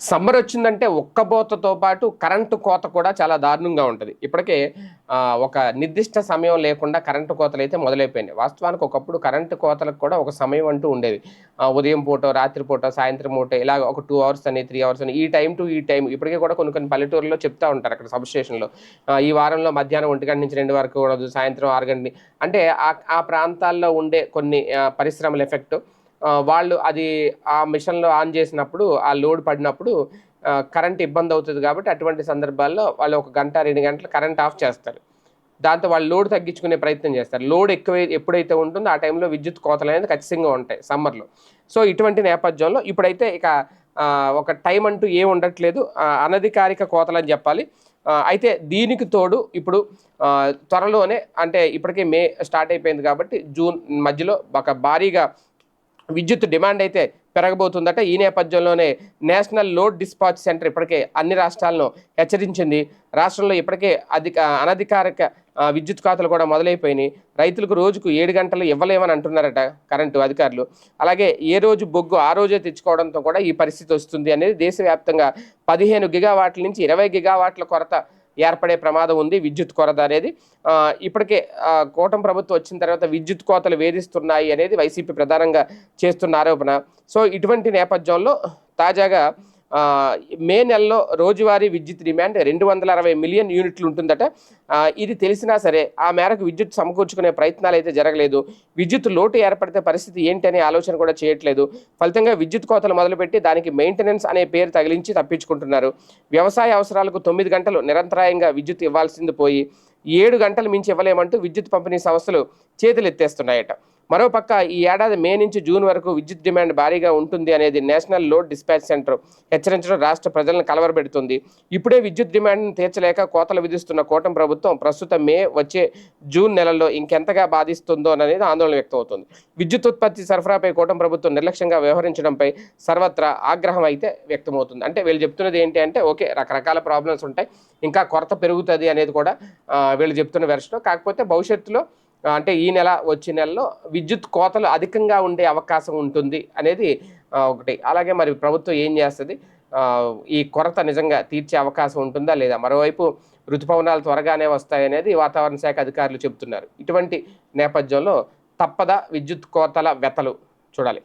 Summer వచ్చిందంటే ఒక్కబోతతో పాటు current కోత కూడా చాలా దారుణంగా ఉంటుంది. ఇప్పటికే ఒక నిర్దిష్ట సమయం లేకుండా కరెంటు కోతలు అయితే మొదలైపోయినాయి. వాస్తవానికి ఒకప్పుడు కరెంటు కోతలకు కూడా ఒక సమయం అంటూ ఉండేది. ఉదయం పూట రాత్రి పూట సాయంత్రం పూట ఇలా ఒక టూ అవర్స్ అని త్రీ అవర్స్ అని ఈ టైం టు ఈ టైం ఇప్పటికే కూడా కొన్ని కొన్ని పల్లెటూరులో చెప్తా ఉంటారు అక్కడ సబ్ స్టేషన్లో. ఈ వారంలో మధ్యాహ్నం ఒంటి గంట నుంచి రెండు వరకు ఉండదు సాయంత్రం ఆరు గంట అంటే ఆ ఆ ప్రాంతాల్లో ఉండే కొన్ని పరిశ్రమల ఎఫెక్ట్ వాళ్ళు అది ఆ మిషన్లో ఆన్ చేసినప్పుడు ఆ లోడ్ పడినప్పుడు కరెంట్ ఇబ్బంది అవుతుంది కాబట్టి అటువంటి సందర్భాల్లో వాళ్ళు ఒక గంట రెండు గంటలు కరెంట్ ఆఫ్ చేస్తారు. దాంతో వాళ్ళు లోడ్ తగ్గించుకునే ప్రయత్నం చేస్తారు. లోడ్ ఎక్కువ ఎప్పుడైతే ఉంటుందో ఆ టైంలో విద్యుత్ కోతలు అనేది ఖచ్చితంగా ఉంటాయి సమ్మర్లో. సో ఇటువంటి నేపథ్యంలో ఇప్పుడైతే ఇక ఒక టైం అంటూ ఏమి ఉండట్లేదు. అనధికారిక కోతలు అని చెప్పాలి. అయితే దీనికి తోడు ఇప్పుడు త్వరలోనే అంటే ఇప్పటికే మే స్టార్ట్ అయిపోయింది కాబట్టి జూన్ మధ్యలో ఒక భారీగా విద్యుత్ డిమాండ్ అయితే పెరగబోతుందట. ఈ నేపథ్యంలోనే నేషనల్ లోడ్ డిస్పాచ్ సెంటర్ ఇప్పటికే అన్ని రాష్ట్రాలను హెచ్చరించింది. రాష్ట్రంలో ఇప్పటికే అధిక అనధికారిక విద్యుత్ ఖాతాలు కూడా మొదలైపోయినాయి. రైతులకు రోజుకు ఏడు గంటలు ఇవ్వలేమని అంటున్నారట కరెంటు అధికారులు. అలాగే ఏ రోజు బొగ్గు ఆ రోజే తెచ్చుకోవడంతో కూడా ఈ పరిస్థితి వస్తుంది అనేది దేశవ్యాప్తంగా పదిహేను గిగావాట్ల నుంచి ఇరవై గిగావాట్ల కొరత ఏర్పడే ప్రమాదం ఉంది విద్యుత్ కొరత అనేది. ఇప్పటికే కూటమి ప్రభుత్వం వచ్చిన తర్వాత విద్యుత్ కోతలు వేధిస్తున్నాయి అనేది వైసీపీ ప్రధానంగా చేస్తున్న ఆరోపణ. సో ఇటువంటి నేపథ్యంలో తాజాగా మే నెలలో రోజువారీ విద్యుత్ డిమాండ్ రెండు వందల అరవై మిలియన్ యూనిట్లు ఉంటుందట. ఇది తెలిసినా సరే ఆ మేరకు విద్యుత్ సమకూర్చుకునే ప్రయత్నాలు అయితే జరగలేదు. విద్యుత్ లోటు ఏర్పడితే పరిస్థితి ఏంటి అనే ఆలోచన కూడా చేయట్లేదు. ఫలితంగా విద్యుత్ కోతలు మొదలుపెట్టి దానికి మెయింటెనెన్స్ అనే పేరు తగిలించి తప్పించుకుంటున్నారు. వ్యవసాయ అవసరాలకు తొమ్మిది గంటలు నిరంతరాయంగా విద్యుత్ ఇవ్వాల్సింది పోయి ఏడు గంటలు మించి ఇవ్వలేమంటూ విద్యుత్ పంపిణీ సంస్థలు చేతులు ఎత్తేస్తున్నాయట మరోపక్క ఈ ఏడాది మే నుంచి జూన్ వరకు విద్యుత్ డిమాండ్ భారీగా ఉంటుంది అనేది నేషనల్ లోడ్ డిస్పాచ్ సెంటర్ హెచ్చరించడం రాష్ట్ర ప్రజలను కలవరపెడుతుంది ఇప్పుడే విద్యుత్ డిమాండ్ను తీర్చలేక కోతలు విధిస్తున్న కూటమి ప్రభుత్వం ప్రస్తుతం మే వచ్చే జూన్ నెలల్లో ఇంకెంతగా బాధిస్తుందో అనేది ఆందోళన వ్యక్తమవుతుంది. విద్యుత్ ఉత్పత్తి సరఫరాపై కూటమి ప్రభుత్వం నిర్లక్ష్యంగా వ్యవహరించడంపై సర్వత్రా ఆగ్రహం అయితే వ్యక్తమవుతుంది. అంటే వీళ్ళు చెప్తున్నది ఏంటి అంటే ఓకే రకరకాల ప్రాబ్లమ్స్ ఉంటాయి. ఇంకా కొరత పెరుగుతుంది అనేది కూడా వీళ్ళు చెప్తున్న వెర్షన్. కాకపోతే భవిష్యత్తులో అంటే ఈ నెల వచ్చే నెలలో విద్యుత్ కోతలు అధికంగా ఉండే అవకాశం ఉంటుంది అనేది ఒకటి. అలాగే మరి ప్రభుత్వం ఏం చేస్తుంది? ఈ కొరత నిజంగా తీర్చే అవకాశం ఉంటుందా లేదా? మరోవైపు ఋతుపవనాలు త్వరగానే వస్తాయనేది వాతావరణ శాఖ అధికారులు చెబుతున్నారు. ఇటువంటి నేపథ్యంలో తప్పదా విద్యుత్ కోతల వెతలు? చూడాలి.